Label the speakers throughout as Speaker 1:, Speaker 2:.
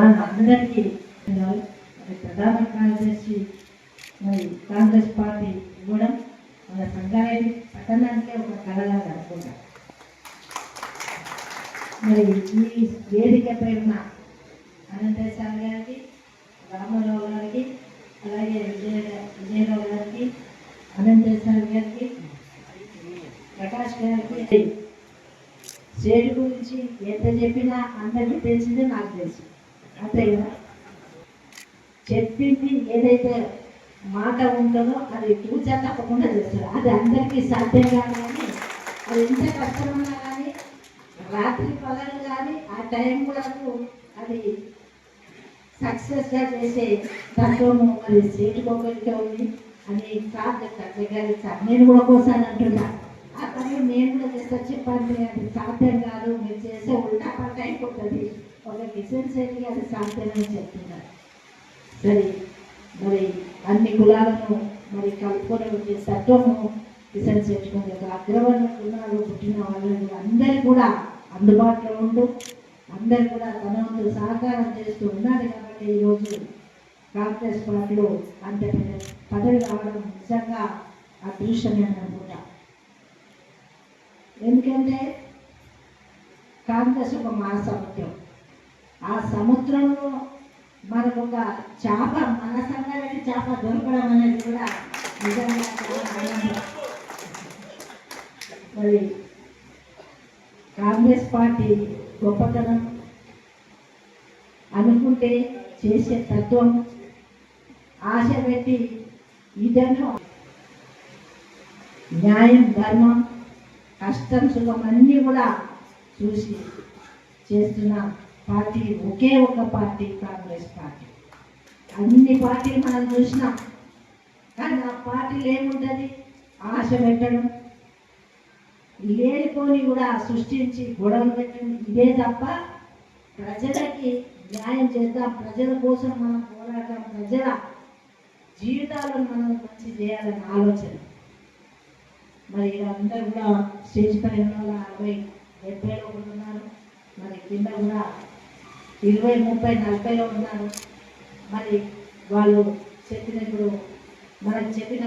Speaker 1: మన అందరికీ ప్రధాన కార్యదర్శి మరి కాంగ్రెస్ పార్టీ ఇవ్వడం మన సంగారెడ్డి పట్టణానికే ఒక కళగా అనుకుంటాం మరి ఈ వేదిక పేరున అనంతేశ్వర గారికి రామారావు గారికి అలాగే విజయ విజయరావు గారికి అనంతేశ్వర గారికి ప్రకాష్ గారికి స్టేట్ గురించి ఎంత చెప్పినా అందరికీ తెలిసిందే నాకు తెలుసు అంతే కదా చెప్పింది ఏదైతే మాట ఉంటుందో అది పూజ తప్పకుండా చేస్తారు. అది అందరికీ సాధ్యం కాదు కానీ అది ఎంత కష్టమన్నా కానీ రాత్రి పగలు కానీ ఆ టైం కూడా అది సక్సెస్గా చేసే తత్వము మరి స్టేట్ ఒకరికే ఉంది అని సాధ్యం సార్ నేను కూడా ఒకసారి అంటున్నా ఆ పని నేను కూడా చేస్తా చెప్పండి అది సాధ్యం కాదు మీరు చేసే ఉల్టా పట్ట అయిపోతుంది. ఒక డిఫరెన్స్ అయితే అది సాధ్యమని చెప్తున్నారు. సరే మరి అన్ని కులాలను మరి కలుపుకొని వచ్చే తత్వము డిసైడ్ చేసుకుని ఒక అగ్రవర్ణ కులాలు పుట్టిన వాళ్ళని అందరు కూడా అందుబాటులో ఉంటూ అందరు కూడా తన వంతు సహకారం చేస్తూ ఉన్నారు కాబట్టి ఈరోజు కాంగ్రెస్ పార్టీలో అంత పదవి రావడం నిజంగా అదృష్టమే అని అనుకుంటా ఎందుకంటే కాంగ్రెస్ ఒక మహాసముద్రం ఆ సముద్రంలో మనకు ఒక చేప మన సంగారెడ్డి చేప దొరకడం అనేది కూడా నిజంగా మరి కాంగ్రెస్ పార్టీ గొప్పతనం అనుకుంటే చేసే తత్వం ఆశ పెట్టి ఇదను. న్యాయం ధర్మం కష్టం సుఖం అన్నీ కూడా చూసి చేస్తున్న పార్టీ ఒకే ఒక పార్టీ కాంగ్రెస్ పార్టీ. అన్ని పార్టీలు మనం చూసినాం కానీ ఆ పార్టీలు ఏముంటుంది? ఆశ పెట్టడం. లేనిపోని కూడా సృష్టించి గొడవలు పెట్టడం ఇదే తప్ప ప్రజలకి న్యాయం చేద్దాం. ప్రజల కోసం మనం పోరాటం ప్రజల జీవితాలను మనం మంచి చేయాలని ఆలోచన. మరి అందరూ కూడా స్టేజ్ పైన అరవై డెబ్బైలో ఉన్నారు. మరి కింద కూడా ఇరవై ముప్పై నలభైలో ఉన్నారు. మరి వాళ్ళు చెప్పినప్పుడు మనకు చెప్పిన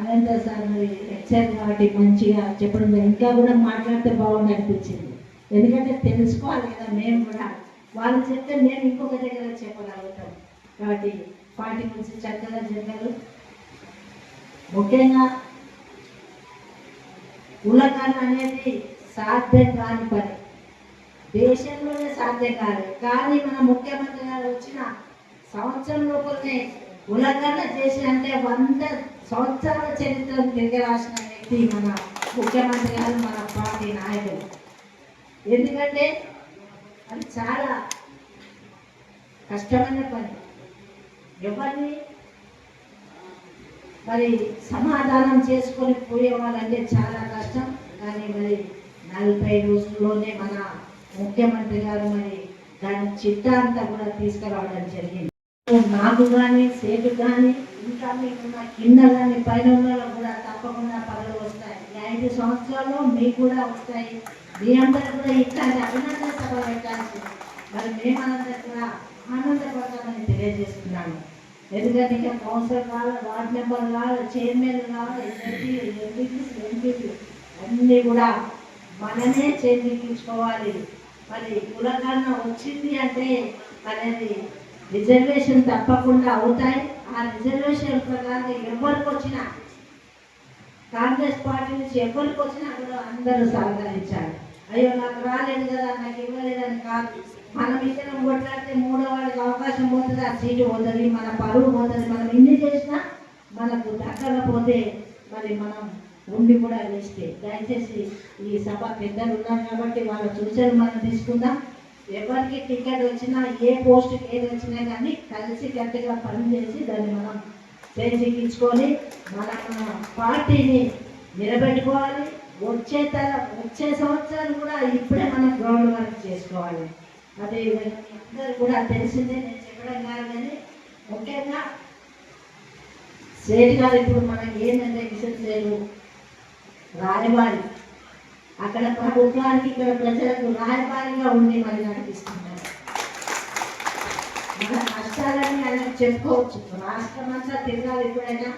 Speaker 1: అనంత సార్ మరి హెచ్ఆర్ కాబట్టి మంచిగా చెప్పడం ఇంకా కూడా మాట్లాడితే బాగుంది అనిపించింది. ఎందుకంటే తెలుసుకోవాలి కదా మేము కూడా. వాళ్ళు చెప్తే మేము ఇంకొక దగ్గర చెప్పగలుగుతాం. కాబట్టి పార్టీ గురించి చక్కగా చెప్పారు ముఖ్యంగా ఉల్లకాలం అనేది సాధ్యం కాని పని. దేశంలోనే సాధ్యం కాదు. కానీ మన ముఖ్యమంత్రి గారు వచ్చిన సంవత్సరం లోపలనే ఉల్లంఘన చేసి అంటే వంద సంవత్సరాల చరిత్రను తిరిగి రాసిన వ్యక్తి మన ముఖ్యమంత్రి గారు మన పార్టీ నాయకులు ఎందుకంటే అది చాలా కష్టమైన పని. ఎవరిని మరి సమాధానం చేసుకొని పోయే వాళ్ళంటే చాలా కష్టం. కానీ మరి నలభై రోజుల్లోనే మన ముఖ్యమంత్రి గారు మరి దాని చిట్టా అంతా కూడా తీసుకురావడం జరిగింది. నాకు కానీ సేటు కానీ ఇంకా మీకున్న కింద కానీ పైన కూడా తప్పకుండా పనులు వస్తాయి. ఐదు సంవత్సరాలు మీకు కూడా వస్తాయి. మీ అందరూ కూడా ఇట్లాంటి అభినందన సభ పెట్టాల్సి మరి మేమందరూ కూడా ఆనందపడతామని తెలియజేస్తున్నాను ఎందుకంటే ఇంకా కౌన్సిలర్ కావాలి వార్డ్ మెంబర్ కావాలి చైర్మన్ కావాలి ఎంపీలు ఎంపీలు అన్నీ కూడా మనమే చేయించుకోవాలి. మరి కులకరణ వచ్చింది అంటే అనేది రిజర్వేషన్ తప్పకుండా అవుతాయి. ఆ రిజర్వేషన్ ప్రకారం ఎవరికి వచ్చినా కాంగ్రెస్ పార్టీ నుంచి ఎవరికి వచ్చినా కూడా అందరూ సహకరించాలి. అయ్యో నాకు రాలేదు కదా నాకు ఇవ్వలేదని కాదు. మనం ఇద్దరం కొట్లాడితే మూడో వాడికి అవకాశం పోతుంది? ఆ సీటు పోతుంది మన పరువు పోతుంది. మనం ఇన్ని చేసినా మనకు దక్కకపోతే మరి మనం ఉండి కూడా వేస్తే దయచేసి ఈ సభ పెద్దలు ఉన్నారు కాబట్టి వాళ్ళ సూచనలు మనం తీసుకుందాం. ఎవరికి టికెట్ వచ్చినా ఏ పోస్ట్ ఏది వచ్చినా కానీ కలిసి గట్టిగా పనిచేసి దాన్ని మనం చేయించుకొని మన పార్టీని నిలబెట్టుకోవాలి. వచ్చే తర వచ్చే సంవత్సరాలు కూడా ఇప్పుడే మనం గ్రౌండ్ వర్క్ చేసుకోవాలి. అదే అందరూ కూడా తెలిసిందే నేను చెప్పడం కాదు కానీ ముఖ్యంగా సేట్ గారు ఇప్పుడు మనకి ఏంటంటే విషయం లేదు రాయబారి అక్కడ ప్రభుత్వానికి ఇక్కడ ప్రజలకు రాయబారిగా ఉండి మరి నడిపిస్తున్నారు. మన కష్టాలని ఆయన చెప్పుకోవచ్చు. రాష్ట్రం అంతా తిరగాలి ఎప్పుడైనా.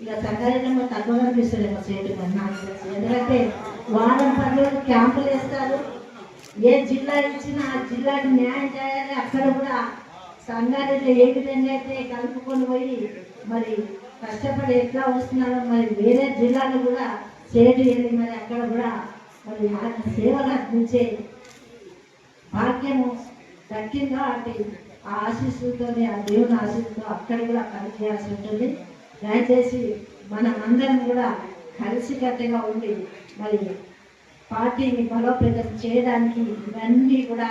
Speaker 1: ఇక సంగారెడ్డి తక్కువ కనిపిస్తుంది మా సేటు మరి ఎందుకంటే వారం పది రోజులు క్యాంపులు వేస్తారు. ఏ జిల్లా ఇచ్చినా ఆ జిల్లాకి న్యాయం చేయాలి. అక్కడ కూడా సంగారెడ్డి ఏ విధంగా అయితే కలుపుకొని పోయి మరి కష్టపడి ఎట్లా వస్తున్నారో మరి వేరే జిల్లాలు కూడా సేవ చేయాలి మరి అక్కడ కూడా మరి ఆ సేవలు అందించే భాగ్యము దక్కిందా అంటే ఆ ఆశీస్సులతోనే ఆ దేవుని ఆశీస్సుతో అక్కడ కూడా పనిచేయాల్సి ఉంటుంది. దయచేసి మనం అందరం కూడా కలిసికట్టుగా ఉండి మరి పార్టీని బలోపేతం చేయడానికి ఇవన్నీ కూడా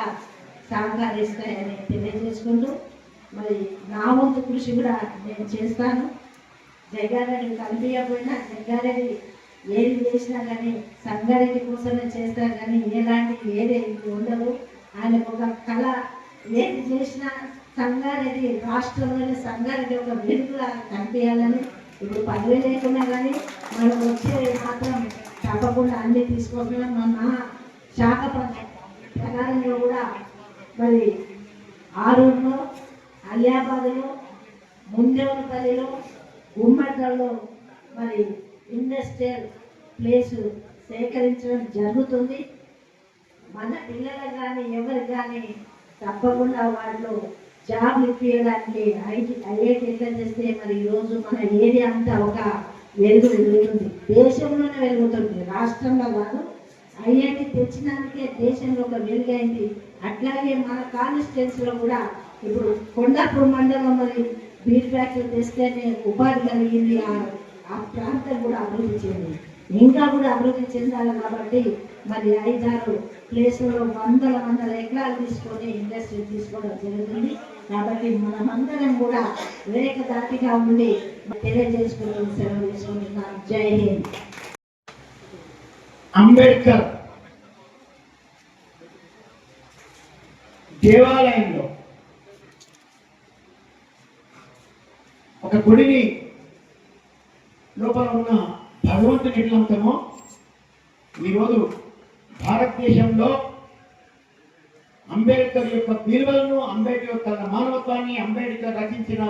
Speaker 1: సహకరిస్తాయని తెలియజేసుకుంటూ మరి నా వంతు కృషి కూడా నేను చేస్తాను. జగ్గారెడ్డి కనిపించకపోయినా జగ్గారెడ్డి ఏది చేసినా కానీ సంగారెడ్డి కోసమే చేస్తారు కానీ ఎలాంటి వేరే ఉండదు. ఆయనకు ఒక కళ. ఏది చేసినా సంగారెడ్డి రాష్ట్రంలోని సంగారెడ్డి ఒక వెలుగులా కనిపించాలని ఇప్పుడు పదవి లేకున్నా కానీ మనం వచ్చే మాత్రం తప్పకుండా అన్ని తీసుకోకుండా మన శాఖ ప్రకారంలో కూడా మరి ఆరూరులో అలియాబాద్లో ముందేవనపల్లిలో గుమ్మడిలో మరి ఇండస్ట్రియల్ ప్లేస్ సేకరించడం జరుగుతుంది. మన పిల్లలకు కానీ ఎవరు కానీ తప్పకుండా వాళ్ళు జాబ్ ఇప్పించడానికి ఐటీ ఐఐటి ఎట్లా చేస్తే మరి ఈరోజు మన ఏరియా అంతా ఒక వెలుగు వెలుగుతుంది. దేశంలోనే వెలుగుతుంది. రాష్ట్రంలో కాదు ఐఐటి తెచ్చినందుకే దేశంలో ఒక వెలుగైంది. అట్లాగే మన కాన్స్టిట్యున్సీలో కూడా ఇప్పుడు కొండాపూర్ మండలం మరి బీర్ ఫ్యాక్టరీ తెస్తేనే ఉపాధి కలిగింది ఆ- ఆ ప్రాంతం కూడా అభివృద్ధి చెందింది ఇంకా కూడా అభివృద్ధి చెందాలి కాబట్టి మరి ఐదారు ప్లేసుల్లో వందల వందల ఎకరాలు తీసుకొని ఇండస్ట్రీ తీసుకోవడం జరుగుతుంది. కాబట్టి మనమందరం కూడా ఏకదాటిగా ఉండి తెలియజేసుకుంటూ సెలవు తీసుకుంటున్నాం. జై హింద్.
Speaker 2: అంబేద్కర్ దేవాలయంలో ఒక గుడిని లోపల ఉన్న భగవంతుని ఎట్లా ఈరోజు భారతదేశంలో అంబేద్కర్ యొక్క విలువలను అంబేద్కర్ యొక్క మానవత్వాన్ని అంబేద్కర్ రచించిన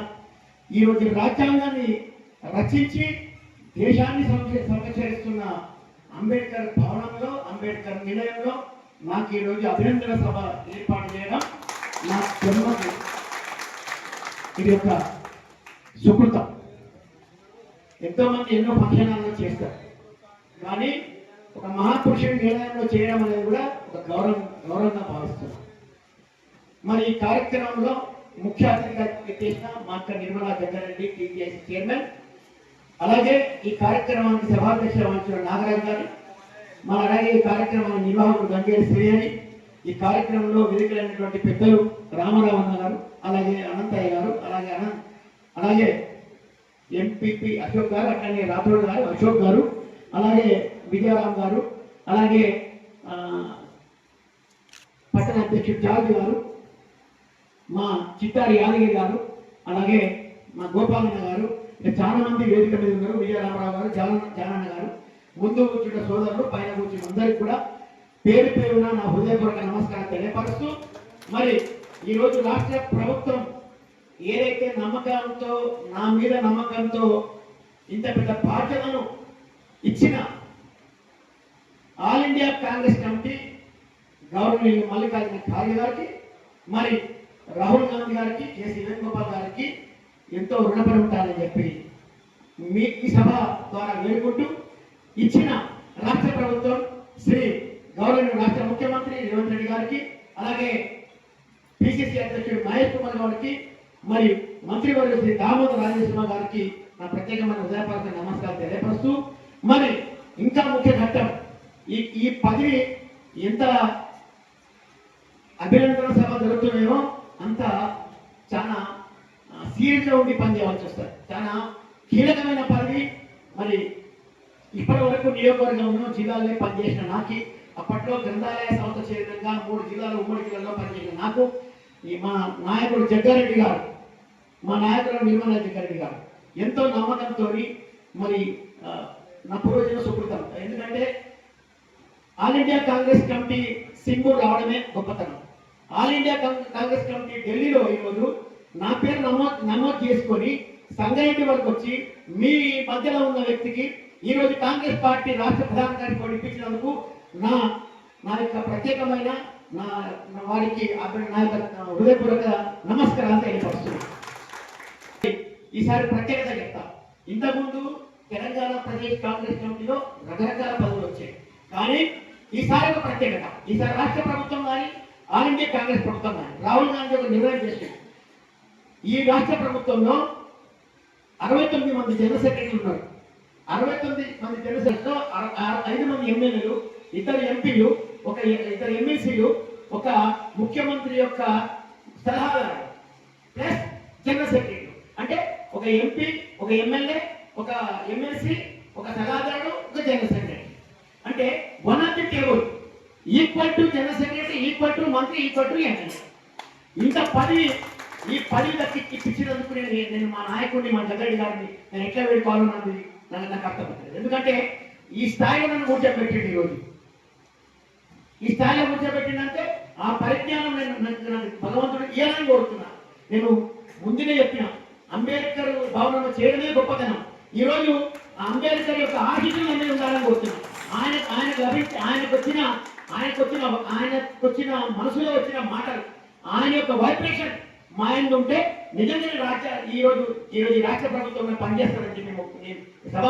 Speaker 2: ఈరోజు రాజ్యాంగాన్ని రచించి దేశాన్ని సంరక్ష- సంరక్షిస్తున్న అంబేద్కర్ భవనంలో అంబేద్కర్ నిలయంలో నాకు ఈరోజు అభినందన సభ ఏర్పాటు చేయడం నా జన్మకు ఇది ఒక సుకృతం. ఎంతో మంది ఎన్నో పక్షణాలను చేస్తారు. కానీ ఒక మహాపురుషుడి నిలయంలో చేయడం అనేది కూడా ఒక గౌరవం గౌరవంగా భావిస్తున్నాం మరి ఈ కార్యక్రమంలో ముఖ్య అతిథిగా చేసిన మాక్క నిర్మలా జగ్గారెడ్డి టీజీఐసీ చైర్మన్ అలాగే ఈ కార్యక్రమానికి సభాధ్యక్షులు వహించిన నాగరాజు గారు మన అలాగే ఈ కార్యక్రమాన్ని నిర్వాహకుడు గంగేరి శ్రీహరి ఈ కార్యక్రమంలో వేదికలైనటువంటి పెద్దలు రామారావు గారు అలాగే అనంతయ్య గారు అలాగే అనంత అలాగే ఎంపీపీ అశోక్ గారు అట్లనే రాథోడ్ గారు అశోక్ గారు అలాగే విజయరామ్ గారు అలాగే పట్టణ అధ్యక్షుడు జార్జ్ గారు మా చిత్తారి యాదగిరి గారు అలాగే మా గోపాలన్న గారు చాలా మంది వేదిక మీద ఉన్నారు. విజయరామరావు గారు జాన జానన్న గారు. ముందు కూర్చున్న సోదరులు పైన కూర్చున్న అందరికి కూడా పేరు పేరున నా హృదయపూర్వక నమస్కారం తెలియపరుస్తూ మరి ఈరోజు రాష్ట్ర ప్రభుత్వం ఏదైతే నమ్మకంతో నా మీద నమ్మకంతో ఇంత పెద్ద బాధ్యతను ఇచ్చిన ఆల్ ఇండియా కాంగ్రెస్ కమిటీ గౌరవనీయులు మల్లికార్జున ఖార్గే గారికి మరి రాహుల్ గాంధీ గారికి కేసీ వేణుగోపాల్ గారికి ఎంతో రుణపడి ఉంటారని చెప్పి మీ ఈ సభ ద్వారా వేడుకుంటూ ఇచ్చిన రాష్ట్ర ప్రభుత్వం శ్రీ గౌరవ రాష్ట్ర ముఖ్యమంత్రి రేవంత్ రెడ్డి గారికి అలాగే పిసిసి అధ్యక్షుడు మహేష్ కుమార్ గారికి మరి మంత్రివర్గ శ్రీ దామోదర్ రాజేశ్వర గారికి నా ప్రత్యేకమైన హృదయపూర్వక నమస్కారం తెలియపరుస్తూ మరి ఇంకా ముఖ్య ఘట్టం ఈ ఈ పదవి ఎంత అభినందన సభ జరుగుతున్నాయో అంత చాలా సీరియస్గా ఉండి పనిచేయవలసి వస్తుంది. చాలా కీలకమైన పదవి మరి ఇప్పటి వరకు నియోజకవర్గంలో జిల్లాలో పనిచేసిన నాకి అప్పట్లో గ్రంథాలయ సంస్థ చైర్మన్గా మూడు జిల్లాలు ఉమ్మడి జిల్లాలో పనిచేసిన నాకు ఈ మా నాయకుడు జగ్గారెడ్డి గారు మా నాయకుడు నిర్మలాధికారి గారు ఎంతో నమ్మకంతో మరి నా పూర్వజన సుకృతం. ఎందుకంటే all India Congress committee Singur రావడమే గొప్పతనం. ఆల్ ఇండియా కాంగ్రెస్ కమిటీ ఢిల్లీలో ఈరోజు నా పేరు నమోదు నమోదు చేసుకొని సంగారెడ్డి వరకు వచ్చి మీ మధ్యలో ఉన్న వ్యక్తికి ఈ రోజు కాంగ్రెస్ పార్టీ రాష్ట్ర ప్రధాన కార్యక్రమం ఇప్పించినందుకు నా నా యొక్క ప్రత్యేకమైన నా నా వారికి అక్కడ నా యొక్క హృదయపూర్వక నమస్కారాలు తెలియపరుస్తున్నాను. ఈసారి ప్రత్యేకత చెప్తా. ఇంతకుముందు తెలంగాణ ప్రదేశ్ కాంగ్రెస్ కమిటీలో రకరకాల పదవులు వచ్చాయి. కానీ ఈసారి ఒక ప్రత్యేకత. ఈసారి రాష్ట్ర ప్రభుత్వం కానీ ఆల్ ఇండియా కాంగ్రెస్ ప్రభుత్వం కానీ రాహుల్ గాంధీ ఒక నిర్ణయం చేసింది. ఈ రాష్ట్ర ప్రభుత్వంలో అరవై తొమ్మిది మంది జనరల్ సెక్రటరీలు ఉన్నారు. అరవై తొమ్మిది మంది జనరల్ సెక్రటరీలో ఐదు మంది ఎమ్మెల్యేలు ఇద్దరు ఎంపీలు ఒక ఇద్దరు ఎమ్మెల్సీలు ఒక ముఖ్యమంత్రి యొక్క సలహాదారు ప్లస్ జనరల్ సెక్రటరీలు అంటే ఒక ఎంపీ ఒక ఎమ్మెల్యే ఒక ఎమ్మెల్సీ ఒక సలహాదారుడు ఒక జనరల్ సెక్రటరీ. అంటే one of the table equal to general secretary equal to మంత్రి ఈక్వల్ టు ఎమ్మెల్యే ఇంత పది ఈ పది దక్కి ఇప్పించినందుకు నేను నేను మా నాయకుడిని మా దగ్గర గారిని నేను ఎట్లా వేడుకోవాలో నాకు నాకు నాకు అర్థమవుతుంది ఎందుకంటే ఈ స్థాయిలో నన్ను కూర్చోబెట్టింది ఈరోజు ఈ స్థాయిలో కూర్చోబెట్టిందంటే ఆ పరిజ్ఞానం నేను భగవంతుడు ఇవ్వాలని కోరుతున్నా. నేను ముందునే చెప్పినా. అంబేద్కర్ భావనలో చేయడమే గొప్పతనం. ఈరోజు ఆ అంబేద్కర్ యొక్క ఆహిత్యం అనేది ఉండాలని కోరుతున్నాం. ఆయన ఆయనకు లభించి ఆయనకు వచ్చిన ఆయనకు వచ్చిన ఆయనకు వచ్చిన మనసులో వచ్చిన మాటలు ఆయన యొక్క వైబ్రేషన్ మా ఉంటే నిజంగానే రాజ్య ఈ రోజు ఈ రోజు రాష్ట్ర ప్రభుత్వం పనిచేస్తారని చెప్పి నేను సభ